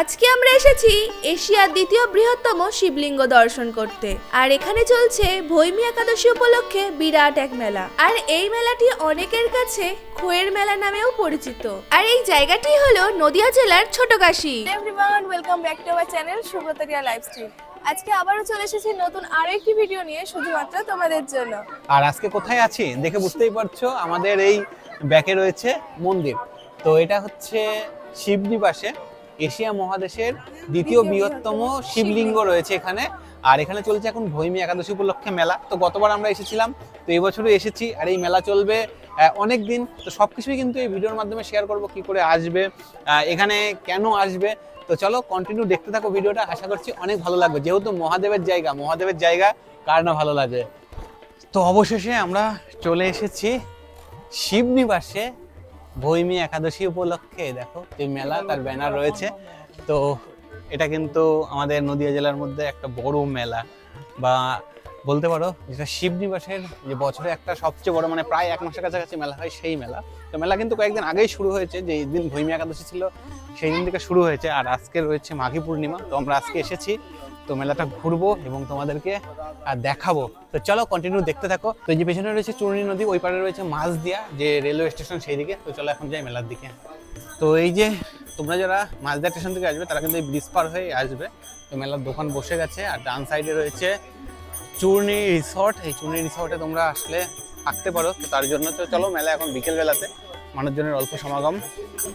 আজকে আমরা এসেছি এশিয়ার দ্বিতীয় বৃহত্তম শিবলিঙ্গ দর্শন করতে। আর এখানে চলছে ভৈমী একাদশী উপলক্ষে বিরাট এক মেলা। আর এই মেলাটি অনেকের কাছে খোয়ের মেলা নামেও পরিচিত। আর এই জায়গাটি হলো নদিয়া জেলার ছোটকাশি everyone welcome back to our channel সুব্রতরিয়া live stream আজকে আবারও চলে এসেছি নতুন আরও একটি ভিডিও নিয়ে শুধুমাত্র তোমাদের জন্য। আর আজকে কোথায় আছি দেখে বুঝতেই পারছ আমাদের এই ব্যাকে রয়েছে মন্দির। তো এটা হচ্ছে শিবনিবাসে এশিয়া মহাদেশের দ্বিতীয় বৃহত্তম শিবলিঙ্গ রয়েছে এখানে। আর এখানে চলছে এখন ভৈমী একাদশী উপলক্ষে মেলা। তো গতবার আমরা এসেছিলাম, তো এবছরও এসেছি আর এই মেলা চলবে অনেক দিন তো সব কিছুই কিন্তু এই ভিডিওর মাধ্যমে শেয়ার করব, কি করে আসবে এখানে কেন আসবে। তো চলো কন্টিনিউ দেখতে থাকো ভিডিওটা। আশা করছি অনেক ভালো লাগবে। যেহেতু মহাদেবের জায়গা মহাদেবের জায়গা, কার না ভালো লাগে? তো অবশেষে আমরা চলে এসেছি শিবনিবাসে ভৈমী একাদশী উপলক্ষে, দেখো, এই মেলা, তার ব্যানার রয়েছে। তো এটা কিন্তু আমাদের নদিয়া জেলার মধ্যে একটা বড় মেলা বা বলতে পারো যেটা শিবনিবাসের যে বছরে একটা সবচেয়ে বড় মানে প্রায় এক মাসের কাছাকাছি মেলা হয় সেই মেলা। তো মেলা কিন্তু কয়েকদিন আগেই শুরু হয়েছে যে দিন ভৈমী একাদশী ছিল, সেই দিন থেকে শুরু হয়েছে। আর আজকে রয়েছে মাঘী পূর্ণিমা, তো আমরা আজকে এসেছি তো মেলাটা ঘুরবো এবং তোমাদেরকে আর দেখাবো। তো চলো কন্টিনিউ দেখতে থাকো। তো যে পেছনে রয়েছে চূর্ণী নদী, ওই পারে রয়েছে মাছদিয়া, যে রেলওয়ে স্টেশন সেই দিকে তো চলো এখন যাই মেলার দিকে। তো এই যে তোমরা যারা মাছদিয়া স্টেশন থেকে আসবে, তারা কিন্তু এই ব্রিজ পার হয়ে আসবে। তো মেলার দোকান বসে গেছে, আর ডান সাইডে রয়েছে চূর্ণী রিসর্ট এই চূর্ণী রিসর্টে তোমরা আসলে থাকতে পারো। তো তার জন্য তো চলো মেলা এখন বিকেল বেলাতে মানুষজনের অল্প সমাগম।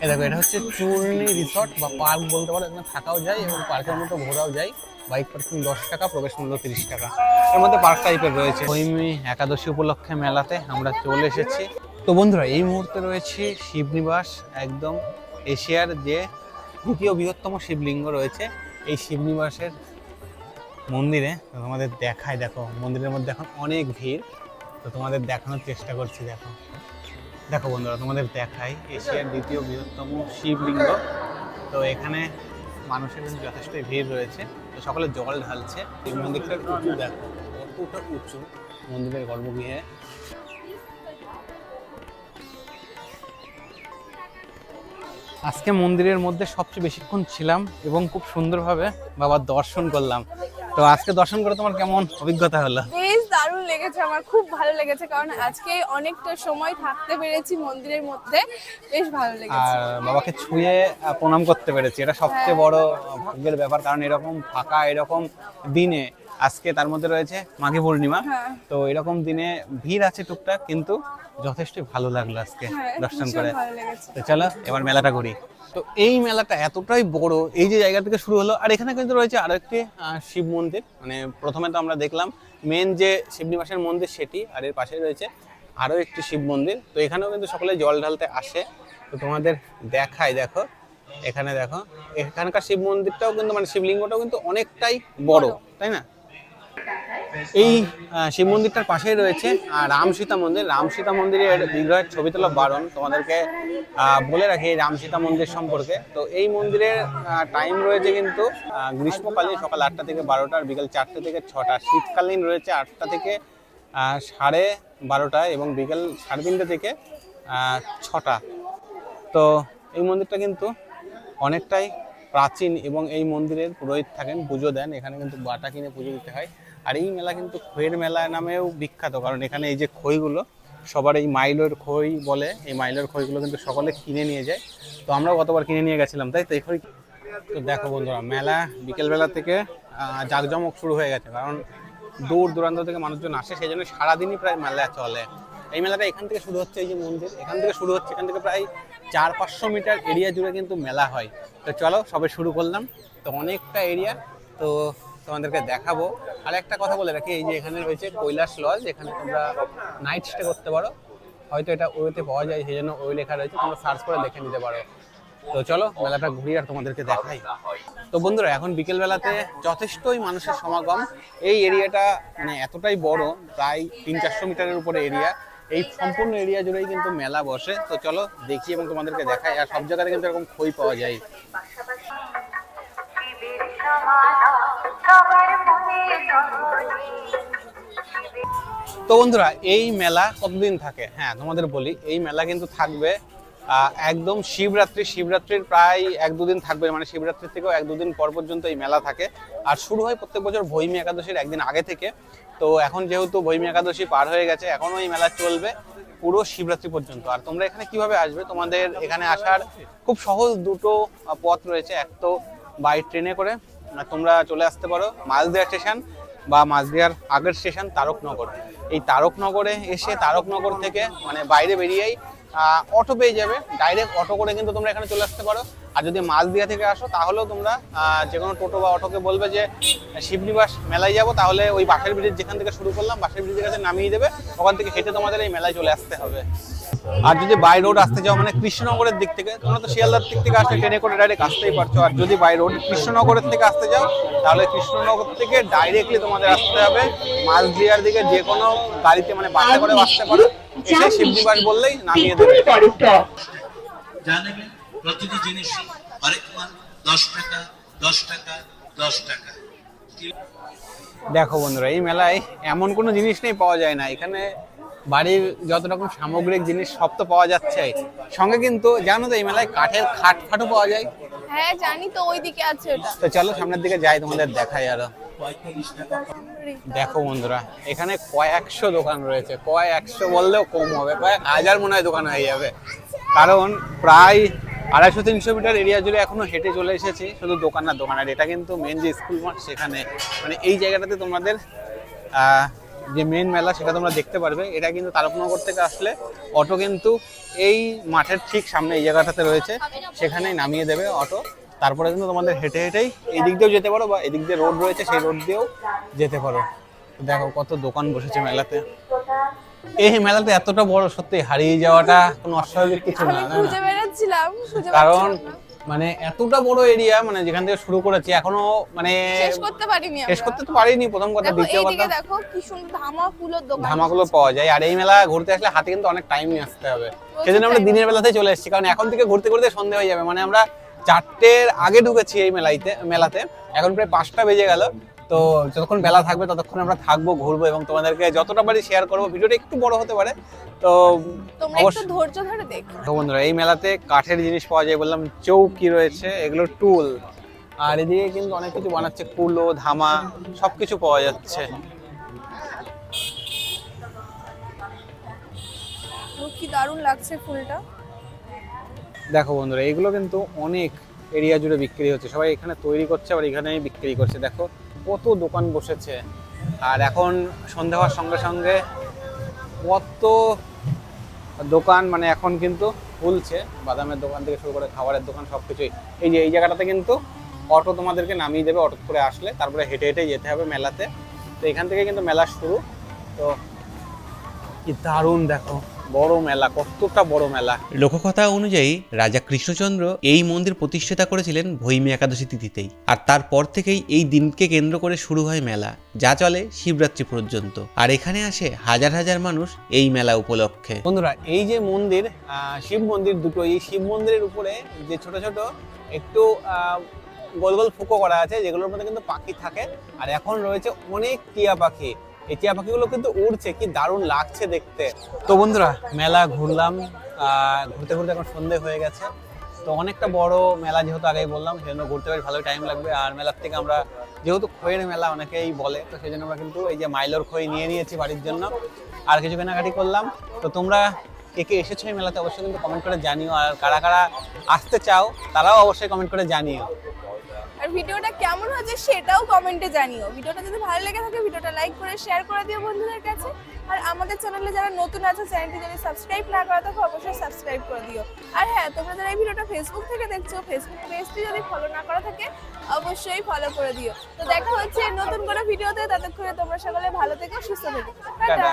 এ দেখো এটা হচ্ছে চূর্ণী রিসর্ট বা পার্ক বলতে পারো এখানে থাকাও যায় এবং পার্কের মতো ঘোরাও যায়। বাইক পার্কিং দশ টাকা প্রবেশ মূল্য তিরিশ টাকা। এর মধ্যে পার্ক টাইপের রয়েছে। হৈমি একাদশী উপলক্ষে মেলাতে আমরা চলে এসেছি। তো বন্ধুরা এই মুহূর্তে রয়েছে শিবনিবাস একদম এশিয়ার যে দ্বিতীয় বৃহত্তম শিবলিঙ্গ রয়েছে। এই শিবনিবাসের মন্দিরে তোমাদের দেখায় দেখো মন্দিরের মধ্যে এখন অনেক ভিড়। তো তোমাদের দেখানোর চেষ্টা করছি দেখো। দেখো বন্ধুরা, তোমাদের দেখাই এশিয়ার দ্বিতীয় বৃহত্তম শিবলিঙ্গ। তো এখানে মানুষের কিন্তু যথেষ্টই ভিড় রয়েছে। তো সকলে জল ঢালছে। এই মন্দিরটার উঁচু, দেখো। কতটা উঁচু মন্দিরের গর্ভগৃহে। আজকে মন্দিরের মধ্যে সবচেয়ে বেশিক্ষণ ছিলাম এবং খুব সুন্দরভাবে বাবার দর্শন করলাম। তো আজকে দর্শন করে তোমার কেমন অভিজ্ঞতা হলো? বেশ লেগেছে, আমার খুব ভালো লেগেছে, কারণ আজকে অনেকটা সময় থাকতে পেরেছি মন্দিরের মধ্যে, বেশ ভালো লেগেছে। আর বাবাকে ছুঁয়ে প্রণাম করতে পেরেছি, এটা সবচেয়ে বড় ভাগ্যের ব্যাপার, কারণ এরকম ফাঁকা, এরকম দিনে আজকে তার মধ্যে রয়েছে মাঘী পূর্ণিমা। হ্যাঁ। তো এরকম দিনে ভিড় আছে টুকটাক কিন্তু যথেষ্টই ভালো লাগল আজকে হ্যাঁ দর্শন করে। তো চলো এবার মেলাটা ঘুরি তো এই মেলাটা এতটাই বড় এই যে জায়গা থেকে শুরু হলো আর এখানে কিন্তু রয়েছে আরও একটি শিব মন্দির। মানে প্রথমে তো আমরা দেখলাম মেন যে শিবনিবাসের মন্দির সেটি আর এর পাশে রয়েছে আরও একটি শিব মন্দির। তো এখানেও কিন্তু সকলে জল ঢালতে আসে। তো তোমাদের দেখায় দেখো এখানে দেখো এখানকার শিব মন্দিরটাও কিন্তু মানে শিবলিঙ্গটাও কিন্তু অনেকটাই বড়। তাই না? এই শিব মন্দিরটার পাশেই রয়েছে রাম সীতা মন্দির। রাম সীতা মন্দিরের বিগ্রহের ছবি তোলা বারণ তোমাদেরকে বলে রাখি এই রাম সীতা মন্দির সম্পর্কে। তো এই মন্দিরের টাইম রয়েছে কিন্তু গ্রীষ্মকালীন সকাল আটটা থেকে বারোটা আর বিকেল চারটে থেকে ছটা। শীতকালীন রয়েছে আটটা থেকে সাড়ে বারোটা এবং বিকেল সাড়ে তিনটে থেকে ছটা। তো এই মন্দিরটা কিন্তু অনেকটাই প্রাচীন এবং এই মন্দিরের পুরোহিত থাকেন, পুজো দেন। এখানে কিন্তু বাটা কিনে পুজো দিতে হয়। আর এই মেলা কিন্তু খইয়ের মেলা নামেও বিখ্যাত, কারণ এখানে এই যে খইগুলো, সবার এই মাইলোর খই বলে, এই মাইলোর খইগুলো কিন্তু সকলে কিনে নিয়ে যায়। তো আমরাও গতবার কিনে নিয়ে গেছিলাম, তাই তো এই খই? তো দেখো বন্ধুরা, মেলা বিকেলবেলা থেকে জাঁকজমক শুরু হয়ে গেছে, কারণ দূর দূরান্ত থেকে মানুষজন আসে সেই জন্য সারাদিনই প্রায় মেলা চলে। এই মেলাটা এখান থেকে শুরু হচ্ছে, এই যে মন্দির, এখান থেকে শুরু হচ্ছে, এখান থেকে প্রায় চার পাঁচশো মিটার এরিয়া জুড়ে কিন্তু মেলা হয়। তো চলো, সবে শুরু করলাম। তো অনেকটা এরিয়া, তো তোমাদেরকে দেখাবো। আর একটা কথা বলে রাখি, এই যে এখানে রয়েছে কৈলাস লজ এখানে তোমরা নাইট স্টে করতে পারো। হয়তো এটা ওয়েতে পাওয়া যায়, সেই জন্য ওই লেখা রয়েছে, তোমরা সার্চ করে দেখে নিতে পারো। তো চলো, মেলাটা ঘুরি আর তোমাদেরকে দেখাই। তো বন্ধুরা, এখন বিকেলবেলাতে যথেষ্টই মানুষের সমাগম। এই এরিয়াটা মানে এতটাই বড়, প্রায় তিন চারশো মিটারের উপরে এরিয়া। এই সম্পূর্ণ এরিয়া জুড়েই কিন্তু মেলা বসে। তো চলো দেখি এবং তোমাদেরকে দেখাই। আর সব জায়গাতে কিন্তু এরকম খই পাওয়া যায়। তো বন্ধুরা, এই মেলা কতদিন থাকে? হ্যাঁ তোমাদের বলি, এই মেলা কিন্তু থাকবে একদম শিবরাত্রি, শিবরাত্রির প্রায় এক দুদিন থাকবে মানে শিবরাত্রির থেকেও এক দুদিন পর পর্যন্ত এই মেলা থাকে। আর শুরু হয় প্রত্যেক বছর ভৈমী একাদশীর একদিন আগে থেকে। তো এখন যেহেতু ভৈমী একাদশী পার হয়ে গেছে এখনও এই মেলা চলবে পুরো শিবরাত্রি পর্যন্ত। আর তোমরা এখানে কীভাবে আসবে? তোমাদের এখানে আসার খুব সহজ দুটো পথ রয়েছে। এক তো বাই ট্রেনে করে তোমরা চলে আসতে পারো মালদিয়া স্টেশন বা মাঝদিয়ার আগের স্টেশন তারকনগর। এই তারকনগরে এসে, তারকনগর থেকে মানে বাইরে বেরিয়েই অটো পেয়ে যাবে। ডাইরেক্ট অটো করে কিন্তু তোমরা এখানে চলে আসতে পারো। আর যদি মাঝদিয়া থেকে আসো তাহলেও তোমরা যে কোনো টোটো বা অটোকে বলবে যে শিবনিবাস মেলায় যাব তাহলে ওই বাসের ব্রিজ যেখান থেকে শুরু করলাম বাসের ব্রিজের কাছে নামিয়ে দেবে ওখান থেকে হেঁটে তোমাদের এই মেলায় চলে আসতে হবে। আর যদি বাই রোড আসতে যাও মানে কৃষ্ণনগরের দিক থেকে তোমরা তো শিয়ালদার দিক থেকে আসলে ট্রেনে করে ডাইরেক্ট আসতেই পারছ। আর যদি বাই রোড কৃষ্ণনগরের থেকে আসতে যাও তাহলে কৃষ্ণনগর থেকে ডাইরেক্টলি তোমাদের আসতে হবে। মাঝদিয়ার দিকে যে কোনো গাড়িতে মানে বাসে করে আসতে পারো। এসে শিবনিবাস বললেই নামিয়ে দেবে। প্রতিটি জিনিস হরেক মাল দশ টাকা দশ টাকা দশ টাকা। দেখো বন্ধুরা এই মেলায় এমন কোনো জিনিস নেই পাওয়া যায় না। এখানে বাড়ির যত রকম সামগ্রিক জিনিস সব তো পাওয়া যাচ্ছে। সঙ্গে কিন্তু জানো তো এই মেলায় কাঠের খাট ফাটও পাওয়া যায়। হ্যাঁ জানি তো ওইদিকে আছে ওটা। তো চলো সামনের দিকে যাই তোমাদের দেখাই আরও। দেখো বন্ধুরা এখানে কয়েকশো দোকান রয়েছে। কয়েকশো বললেও কম হবে কয়েক হাজার মনে হয় দোকান হয়ে যাবে। কারণ প্রায় আড়াইশো তিনশো মিটার এরিয়া জুড়ে এখনও হেঁটে চলে এসেছি, শুধু দোকান না দোকান আর এটা কিন্তু মেন যে স্কুল মাঠ সেখানে মানে এই জায়গাটাতে তোমাদের যে মেন মেলা, সেটা তোমরা দেখতে পারবে। এটা কিন্তু তারকনগর থেকে আসলে অটো কিন্তু এই মাঠের ঠিক সামনে এই জায়গাটাতে রয়েছে। সেখানেই নামিয়ে দেবে অটো। তারপরে কিন্তু তোমাদের হেঁটে হেঁটেই এই দিক দিয়েও যেতে পারো বা এদিক দিয়ে রোড রয়েছে, সেই রোড দিয়েও যেতে পারো। দেখো কত দোকান বসেছে মেলাতে। এই মেলাতে এতটা বড় সত্যি হারিয়ে যাওয়াটা কোনো অস্বাভাবিক কিছু না? আমি তাই না? খুঁজে বেড়াচ্ছিলাম খুঁজে কারণ মানে এতটা বড় এরিয়া মানে যেখান থেকে শুরু করেছি এখনও মানে শেষ করতে পারিনি শেষ। করতে তো পারিনি প্রথম কথা দ্বিতীয় কথা। দেখো কি সুন্দর ধামা ফুলের দোকান। ধামাগুলো পাওয়া যায় আর এই মেলা ঘুরতে আসলে হাতে কিন্তু অনেক টাইম নিয়ে আসতে হবে। সেজন্য আমরা দিনের বেলাতে চলে এসেছি কারণ এখন থেকে ঘুরতে ঘুরতে সন্ধে হয়ে যাবে। মানে আমরা চারটের আগে ঢুকেছি এই মেলাইতে মেলাতে। এখন প্রায় পাঁচটা বেজে গেল। তো যতক্ষণ বেলা থাকবে ততক্ষণ আমরা থাকব ঘুরবো এবং তোমাদেরকে যতটা পারি শেয়ার করব। ভিডিওটা একটু বড় হতে পারে। তো একটু ধৈর্য ধরে দেখো। বন্ধুরা এই মেলাতে কাঠের জিনিস পাওয়া যায় বললাম চৌকি রয়েছে এগুলো টুল। আর এদিকে কিন্তু অনেক কিছু বানাচ্ছে কুলো ধামা সবকিছু পাওয়া যাচ্ছে। কি দারুণ লাগছে ফুলটা। দেখো বন্ধুরা এগুলো কিন্তু অনেক এরিয়া জুড়ে বিক্রি হচ্ছে। সবাই এখানে তৈরি করছে আবার এখানেই বিক্রি করছে। দেখো কত দোকান বসেছে। আর এখন সন্ধে হওয়ার সঙ্গে সঙ্গে কত দোকান মানে এখন কিন্তু খুলছে। বাদামের দোকান থেকে শুরু করে খাবারের দোকান সব কিছুই এই যে, এই জায়গাটাতে কিন্তু অটো তোমাদেরকে নামিয়ে দেবে অটো করে আসলে। তারপরে হেঁটে হেঁটে যেতে হবে মেলাতে। তো এখান থেকে কিন্তু মেলা শুরু। তো কি দারুণ দেখো। বড় মেলা কতটা বড় মেলা। লোককথা অনুযায়ী রাজা কৃষ্ণচন্দ্র এই মন্দির প্রতিষ্ঠাতা করেছিলেন ভৈমী একাদশী তিথিতেই। আর তারপর থেকেই এই দিনকে কেন্দ্র করে শুরু হয় মেলা যা চলে শিবরাত্রি পর্যন্ত। আর এখানে আসে হাজার হাজার মানুষ এই মেলা উপলক্ষে। বন্ধুরা এই যে মন্দির আহ, শিব মন্দির দুটো এই শিব মন্দিরের উপরে যে ছোট ছোট একটু আহ, গোল গোল ফুকো করা আছে যেগুলোর মধ্যে কিন্তু পাখি থাকে। আর এখন রয়েছে অনেক টিয়া পাখি। এই টিয়া পাখিগুলো কিন্তু উড়ছে, কি দারুণ লাগছে দেখতে। তো বন্ধুরা, মেলা ঘুরলাম ঘুরতে ঘুরতে এখন সন্ধে হয়ে গেছে। তো অনেকটা বড় মেলা যেহেতু আগেই বললাম, সেজন্য ঘুরতে বেশ ভালোই টাইম লাগবে। আর মেলার থেকে আমরা, যেহেতু খইয়ের মেলা অনেকেই বলে, তো সেই জন্য আমরা কিন্তু এই যে মাইলোর খই নিয়ে নিয়েছি বাড়ির জন্য। আর কিছু কেনাকাটি করলাম। তো তোমরা কে কে এসেছ এই মেলাতে অবশ্যই কিন্তু কমেন্ট করে জানিও। আর কারা কারা আসতে চাও, তারাও অবশ্যই কমেন্ট করে জানিও। ভিডিওটা কেমন হয়েছে সেটাও কমেন্টে জানিও। ভিডিওটা যদি ভালো লেগে থাকে ভিডিওটা লাইক করে শেয়ার করে দিও বন্ধুদের কাছে। আর আমাদের চ্যানেলে যারা নতুন আছে চ্যানেলটি যদি সাবস্ক্রাইব না করা থাকে অবশ্যই সাবস্ক্রাইব করে দিও। আর হ্যাঁ তোমরা যারা এই ভিডিওটা ফেসবুক থেকে দেখছ ফেসবুক পেজটি যদি ফলো না করা থাকে অবশ্যই ফলো করে দিও। তো দেখা হচ্ছে নতুন কোনো ভিডিওতে ততক্ষণে তোমরা সকলে ভালো থেকো সুস্থ থেকো। টাটা।